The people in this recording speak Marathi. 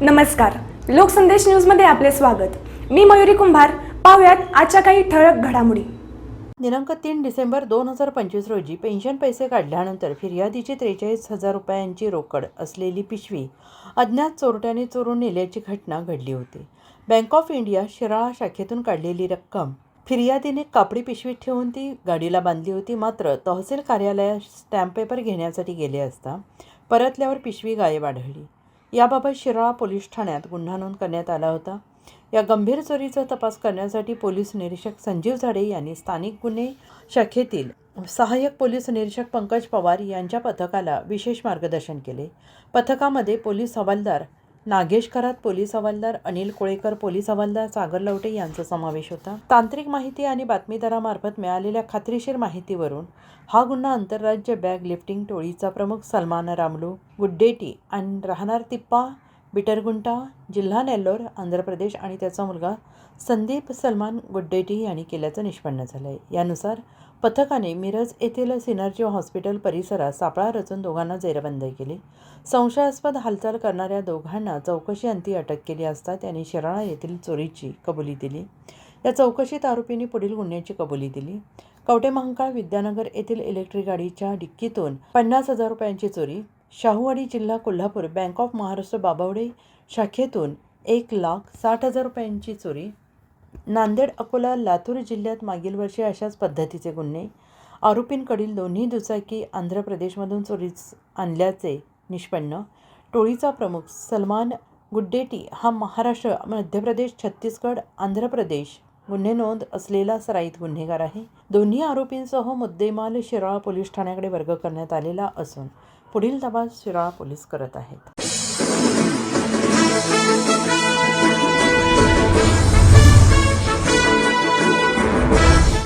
नमस्कार. लोकसंदेश न्यूजमध्ये आपले स्वागत. मी मयुरी कुंभार. पाहुयात आजच्या काही ठळक घडामोडी. दिनांक तीन डिसेंबर दोन हजार पंचवीस रोजी पेन्शन पैसे काढल्यानंतर फिर्यादीची त्रेचाळीस हजार रुपयांची रोकड असलेली पिशवी अज्ञात चोरट्याने चोरून नेल्याची घटना घडली होती. बँक ऑफ इंडिया शिराळा शाखेतून काढलेली रक्कम. फिर्यादीने कापडी पिशवीत ठेवून ती गाडीला बांधली होती. मात्र तहसील कार्यालयात स्टॅम्प पेपर घेण्यासाठी गेले असता परतल्यावर पिशवी गायब आढळली. याबाबत शिराळा पोलीस ठाण्यात गुन्हा नोंद करण्यात आला होता. या गंभीर चोरीचा तपास करण्यासाठी पोलीस निरीक्षक संजीव झाडे यांनी स्थानिक गुन्हे शाखेतील सहाय्यक पोलीस निरीक्षक पंकज पवार यांच्या पथकाला विशेष मार्गदर्शन केले. पथकामध्ये पोलीस हवालदार नागेश खरात पोलीस हवालदार अनिल कोळेकर पोलीस हवालदार सागर लवटे यांचा समावेश होता. तांत्रिक माहिती आणि बातमीदारामार्फत मिळालेल्या खात्रीशीर माहितीवरून हा गुन्हा आंतरराज्य बॅग लिफ्टिंग टोळीचा प्रमुख सलमान रामलू गुड्डेटी आणि राहणार तिप्पा बिटरगुंटा जिल्हा नेल्लोर आंध्र प्रदेश आणि त्याचा मुलगा संदीप सलमान गुड्डेटी यांनी केल्याचं निष्पन्न झालं आहे यानुसार पथकाने मिरज येथील सिनर्जी हॉस्पिटल परिसरात सापळा रचून दोघांना जेरबंदी केली. संशयास्पद हालचाल करणाऱ्या दोघांना चौकशी अंती अटक केली असता त्यांनी शिराळा येथील चोरीची कबुली दिली. या चौकशीत आरोपींनी पुढील गुन्ह्याची कबुली दिली. कवटेमहांकाळ विद्यानगर येथील इलेक्ट्रिक गाडीच्या डिक्कीतून पन्नास हजार रुपयांची चोरी. शाहूवाडी जिल्हा कोल्हापूर बँक ऑफ महाराष्ट्र बाबावडे शाखेतून एक लाख साठ हजार रुपयांची चोरी. नांदेड अकोला लातूर जिल्ह्यात मागील वर्षी अशाच पद्धतीचे गुन्हे. आरोपींकडील दोन्ही दुचाकी आंध्र प्रदेशमधून चोरीस आणल्याचे निष्पन्न. टोळीचा प्रमुख सलमान गुड्डेटी हा महाराष्ट्र मध्य प्रदेश छत्तीसगड आंध्र प्रदेश गुन्हे नोंद असलेला सराईत गुन्हेगार आहे. दोन्ही आरोपींसह मुद्देमाल शिराळा पोलीस ठाण्याकडे वर्ग करण्यात आलेला असून पुढील तपास शिराळा पोलीस करत आहेत.